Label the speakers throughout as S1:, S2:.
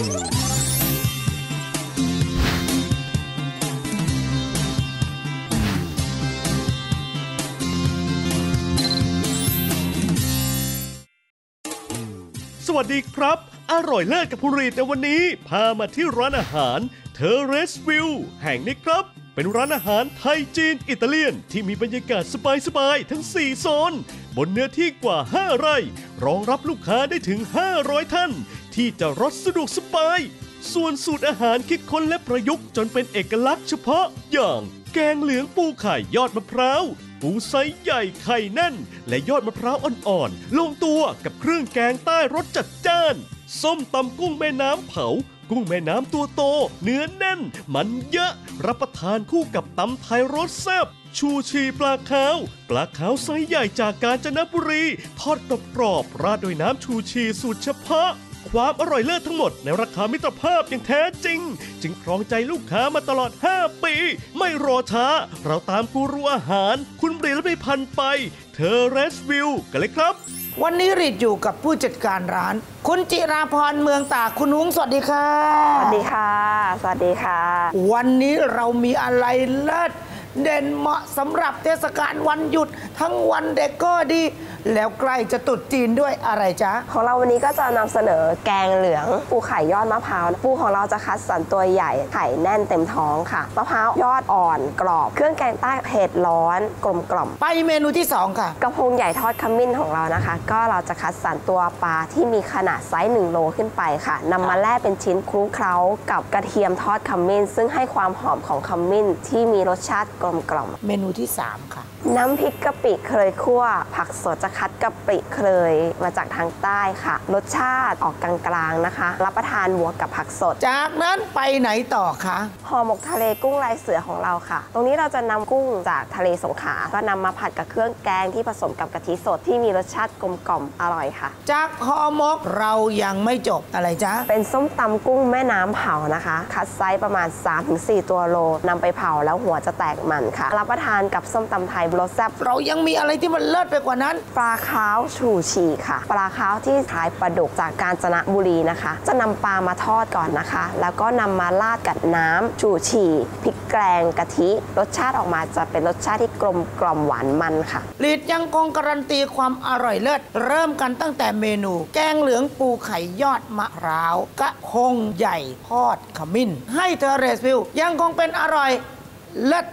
S1: สวัสดีครับ อร่อยเลิศกับผู้รีดในวันนี้ พามาที่ร้านอาหารเทเรสวิวแห่งนี้ครับเป็นร้านอาหารไทยจีน อิตาเลียน ที่มีบรรยากาศสบายๆทั้ง 4 โซน บนเนื้อที่กว่า 5 ไร่ รองรับลูกค้าได้ถึง 500 ท่าน ที่จะรสสะดวกสบาย ส่วนสูตรอาหารคิดค้นและประยุกต์จนเป็นเอกลักษณ์เฉพาะอย่างแกงเหลืองปูไข่ยอดมะพร้าวปูไซใหญ่ไข่แน่น และยอดมะพร้าวอ่อนๆลงตัวกับเครื่องแกงใต้รสจัดจ้าน ส้มตำกุ้งแม่น้ำเผา กุ้งแม่น้ำตัวโต เนื้อแน่น มันเยอะ รับประทานคู่กับตำไทยรสแซ่บชูชีปลาขาว ปลาขาวไซส์ใหญ่จากกาญจนบุรี ทอดกรอบๆราดด้วยน้ำชูชีสูตรเฉพาะ ความอร่อยเลิศทั้งหมดในราคามิตรภาพอย่างแท้จริง จึงครองใจลูกค้ามาตลอด 5 ปี ไม่รอช้า เราตามกูรูอาหาร คุณเบรีและพิพันธ์ไปเธอเรสวิวกันเลยครับ
S2: วันนี้รีดอยู่กับผู้จัดการร้าน คุณจิราพรเมืองตากคุณนุ้งสวัสดีค่ะ
S3: สวัสดีค่ะ สวัสดีค่ะ
S2: วันนี้เรามีอะไรเลิศเด่นเหมาะสำหรับเทศกาลวันหยุด ทั้งวันเด็กก็ดีแล้วใกล้จะตรุษจีนด้วยอะไรจ๊ะ
S3: ของเราวันนี้ก็จะนำเสนอแกงเหลืองปูไข่ยอดมะพร้าวปูของเราจะคัดสรรตัวใหญ่ไข่แน่นเต็มท้องค่ะมะพร้าวยอดอ่อนกรอบ เครื่องแกงใต้เผ็ดร้อนกลมกล่อม
S2: ไปเมนูที่สองค่ะ
S3: กระพงใหญ่ทอดขมิ้นของเรานะคะ ก็เราจะคัดสรรตัวปลาที่มีขนาดไซส์1โลขึ้นไปค่ะนำมาแล่เป็นชิ้นคลุกเคล้ากับกระเทียมทอดขมิ้น ซึ่งให้ความหอมของขมิ้นที่มีรสชาติกลมกล่อม
S2: เมนูที่สามค่ะ
S3: น้ำพริกกะปิเคยคั่ว ผักสดจะคัดกะปิเคยมาจากทางใต้ค่ะ รสชาติออกกลางๆนะคะ รับประทานบวกกับผักสด
S2: จากนั้นไปไหนต่อคะ
S3: ห่อหมกทะเลกุ้งลายเสือของเราค่ะ ตรงนี้เราจะนำกุ้งจากทะเลสงขลาก็นำมาผัดกับเครื่องแกงที่ผสมกับกะทิสดที่มีรสชาติกลมกล่อมอร่อยค่ะ
S2: จากฮอหมกเรายังไม่จบอะไรจ๊ะ
S3: เป็นส้มตำกุ้งแม่น้ำเผานะคะ คัดไซส์ประมาณ 3-4 ตัวโลนำไปเผาแล้วหัวจะแตกมันค่ะ รับประทานกับส้มตำไทยรสแซ่บ
S2: เรายังมีอะไรที่มันเลิศไปกว่านั้น
S3: ปลาขาวชูชีค่ะ ปลาขาวที่ขายปลาดุกจากกาญจนบุรีนะคะ จะนำปลามาทอดก่อนนะคะ แล้วก็นำมาราดกับน้ำชูชีพริกแกงกะทิ รสชาติออกมาจะเป็นรสชาติที่กลมกล่อมหวานมันค่ะ
S2: ลีดยังคงการันตีความอร่อยเลิศเริ่มกันตั้งแต่เมนู แกงเหลืองปูไข่ยอดมะพร้าวกระพงใหญ่ทอดขมิ้น ให้เธอเรสวิวยังคงเป็นอร่อยเลิศ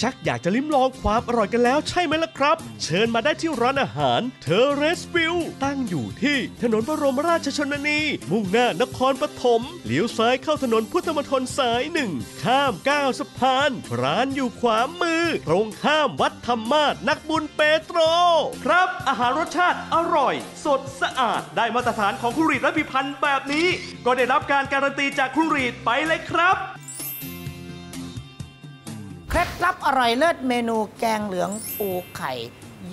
S1: ชักอยากจะลิ้มลองความอร่อยกันแล้วใช่ไหมล่ะครับ เชิญมาได้ที่ร้านอาหารเทเรสวิวตั้งอยู่ที่ถนนบรมราชชนนี มุ่งหน้านครปฐมเลี้ยวซ้ายเข้าถนนพุทธมณฑลสายหนึ่งข้ามก้าวสะพาน ร้านอยู่ขวามือ ตรงข้ามวัดธรรมาสนักบุญเปโตร ครับ อาหารรสชาติอร่อย สดสะอาดได้มาตรฐานของคุณรีดและพิพันธ์แบบนี้ ก็ได้รับการการันตีจากคุณรีดไปเลยครับ
S2: เคล็ดลับอร่อยเลิศเมนูแกงเหลืองปูไข่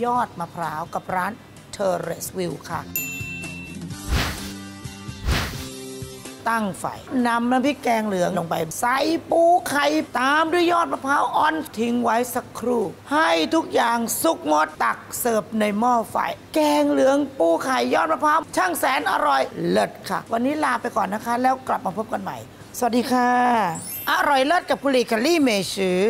S2: ยอดมะพร้าวกับร้านเทเรสวิวค่ะ ตั้งไฟนำน้ำพริกแกงเหลืองลงไป ใส่ปูไข่ตามด้วยยอดมะพร้าวอ่อนทิ้งไว้สักครู่ ให้ทุกอย่างสุกหมดตักเสิร์ฟในหม้อไฟ แกงเหลืองปูไข่ยอดมะพร้าวช่างแสนอร่อยเลิศค่ะ วันนี้ลาไปก่อนนะคะ แล้วกลับมาพบกันใหม่ สวัสดีค่ะ อร่อยเลิศกับผลิตคลี่เมชือ